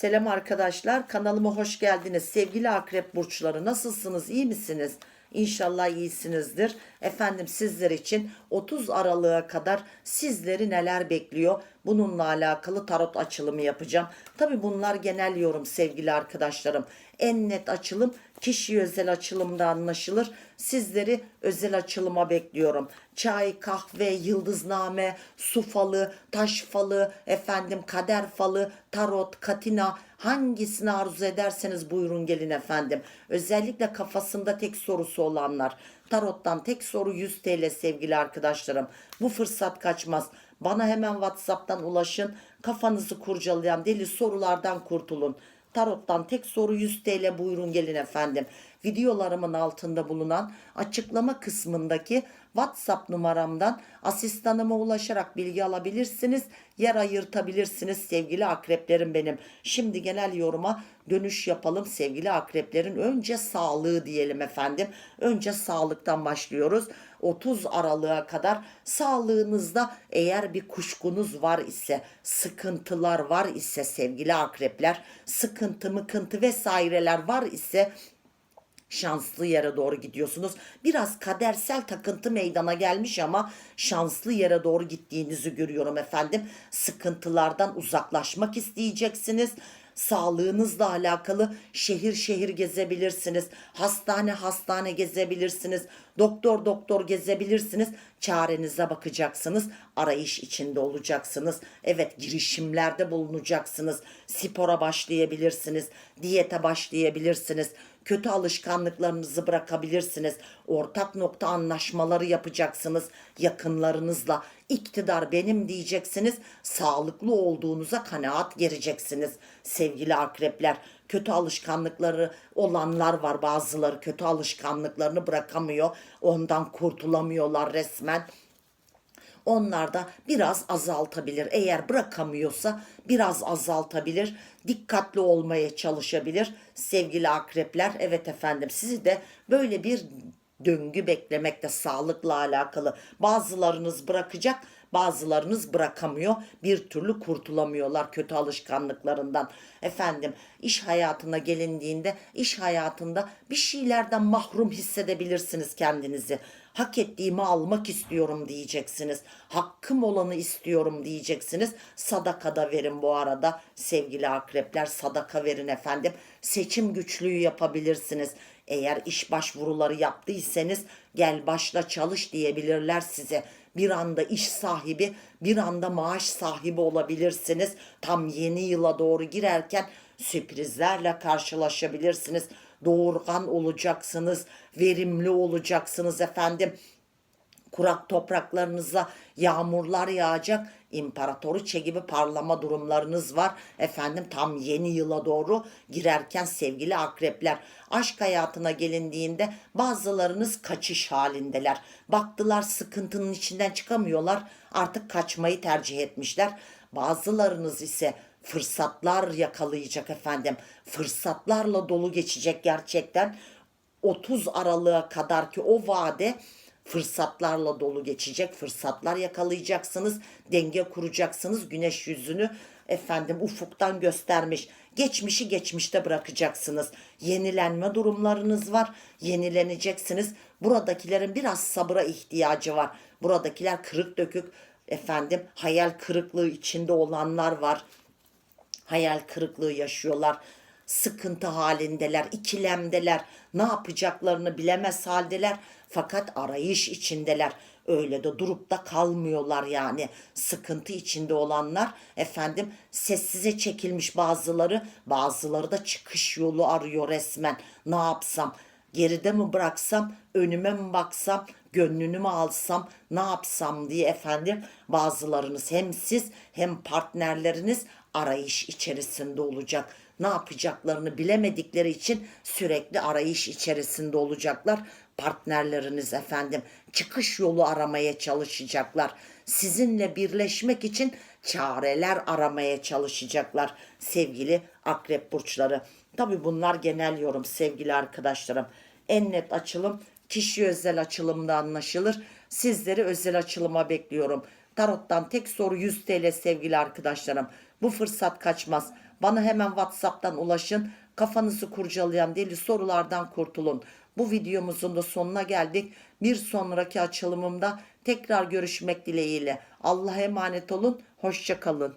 Selam arkadaşlar. Kanalıma hoş geldiniz. Sevgili akrep burçları nasılsınız? İyi misiniz? İnşallah iyisinizdir. Efendim sizler için 30 Aralık'a kadar sizleri neler bekliyor? Bununla alakalı tarot açılımı yapacağım. Tabi bunlar genel yorum sevgili arkadaşlarım. En net açılım kişi özel açılımda anlaşılır. Sizleri özel açılıma bekliyorum. Çay, kahve, yıldızname, su falı, taş falı, efendim kader falı, tarot, katina hangisini arzu ederseniz buyurun gelin efendim. Özellikle kafasında tek sorusu olanlar. Tarottan tek soru 100 TL sevgili arkadaşlarım. Bu fırsat kaçmaz. Bana hemen WhatsApp'tan ulaşın. Kafanızı kurcalayan deli sorulardan kurtulun. Tarottan tek soru 100 TL buyurun gelin efendim. Videolarımın altında bulunan açıklama kısmındaki WhatsApp numaramdan asistanıma ulaşarak bilgi alabilirsiniz. Yer ayırtabilirsiniz sevgili akreplerim benim. Şimdi genel yoruma dönüş yapalım sevgili akreplerin. Önce sağlığı diyelim efendim. Önce sağlıktan başlıyoruz. 30 Aralık'a kadar sağlığınızda eğer bir kuşkunuz var ise, sıkıntılar var ise sevgili akrepler, sıkıntı mıkıntı vesaireler var ise şanslı yere doğru gidiyorsunuz. Biraz kadersel takıntı meydana gelmiş ama şanslı yere doğru gittiğinizi görüyorum efendim. Sıkıntılardan uzaklaşmak isteyeceksiniz. Sağlığınızla alakalı şehir şehir gezebilirsiniz. Hastane hastane gezebilirsiniz. Doktor doktor gezebilirsiniz. Çarenize bakacaksınız. Arayış içinde olacaksınız. Evet girişimlerde bulunacaksınız. Spora başlayabilirsiniz. Diyete başlayabilirsiniz kötü alışkanlıklarınızı bırakabilirsiniz. Ortak nokta anlaşmaları yapacaksınız yakınlarınızla. İktidar benim diyeceksiniz. Sağlıklı olduğunuza kanaat gereceksiniz sevgili akrepler. Kötü alışkanlıkları olanlar var bazıları kötü alışkanlıklarını bırakamıyor. Ondan kurtulamıyorlar resmen onlar da biraz azaltabilir. Eğer bırakamıyorsa biraz azaltabilir. Dikkatli olmaya çalışabilir. Sevgili akrepler evet efendim sizi de böyle bir döngü beklemekte sağlıkla alakalı. Bazılarınız bırakacak bazılarınız bırakamıyor. Bir türlü kurtulamıyorlar kötü alışkanlıklarından. Efendim iş hayatına gelindiğinde iş hayatında bir şeylerden mahrum hissedebilirsiniz kendinizi. Hak ettiğimi almak istiyorum diyeceksiniz. Hakkım olanı istiyorum diyeceksiniz. Sadaka da verin bu arada sevgili akrepler sadaka verin efendim. Seçim güçlüğü yapabilirsiniz. Eğer iş başvuruları yaptıysanız gel başla çalış diyebilirler size. Bir anda iş sahibi, bir anda maaş sahibi olabilirsiniz. Tam yeni yıla doğru girerken sürprizlerle karşılaşabilirsiniz. Doğurgan olacaksınız, verimli olacaksınız efendim kurak topraklarınıza yağmurlar yağacak. İmparatoriçe gibi parlama durumlarınız var. Efendim tam yeni yıla doğru girerken sevgili akrepler. Aşk hayatına gelindiğinde bazılarınız kaçış halindeler. Baktılar sıkıntının içinden çıkamıyorlar. Artık kaçmayı tercih etmişler. Bazılarınız ise fırsatlar yakalayacak efendim. Fırsatlarla dolu geçecek gerçekten. 30 Aralık'a kadar ki o vade fırsatlarla dolu geçecek. Fırsatlar yakalayacaksınız. Denge kuracaksınız. Güneş yüzünü efendim ufuktan göstermiş. Geçmişi geçmişte bırakacaksınız. Yenilenme durumlarınız var. Yenileneceksiniz. Buradakilerin biraz sabıra ihtiyacı var. Buradakiler kırık dökük efendim hayal kırıklığı içinde olanlar var. Hayal kırıklığı yaşıyorlar sıkıntı halindeler, ikilemdeler, ne yapacaklarını bilemez haldeler fakat arayış içindeler. Öyle de durup da kalmıyorlar yani. Sıkıntı içinde olanlar efendim sessize çekilmiş bazıları, bazıları da çıkış yolu arıyor resmen. Ne yapsam? Geride mi bıraksam, önüme mi baksam, gönlünü mü alsam, ne yapsam diye efendim bazılarınız hem siz hem partnerleriniz arayış içerisinde olacak ne yapacaklarını bilemedikleri için sürekli arayış içerisinde olacaklar. Partnerleriniz efendim çıkış yolu aramaya çalışacaklar. Sizinle birleşmek için çareler aramaya çalışacaklar sevgili akrep burçları. Tabi bunlar genel yorum sevgili arkadaşlarım. En net açılım kişi özel açılımda anlaşılır. Sizleri özel açılıma bekliyorum. Tarot'tan tek soru 100 TL sevgili arkadaşlarım. Bu fırsat kaçmaz. Bana hemen WhatsApp'tan ulaşın. Kafanızı kurcalayan deli sorulardan kurtulun. Bu videomuzun da sonuna geldik. Bir sonraki açılımımda tekrar görüşmek dileğiyle. Allah'a emanet olun. Hoşça kalın.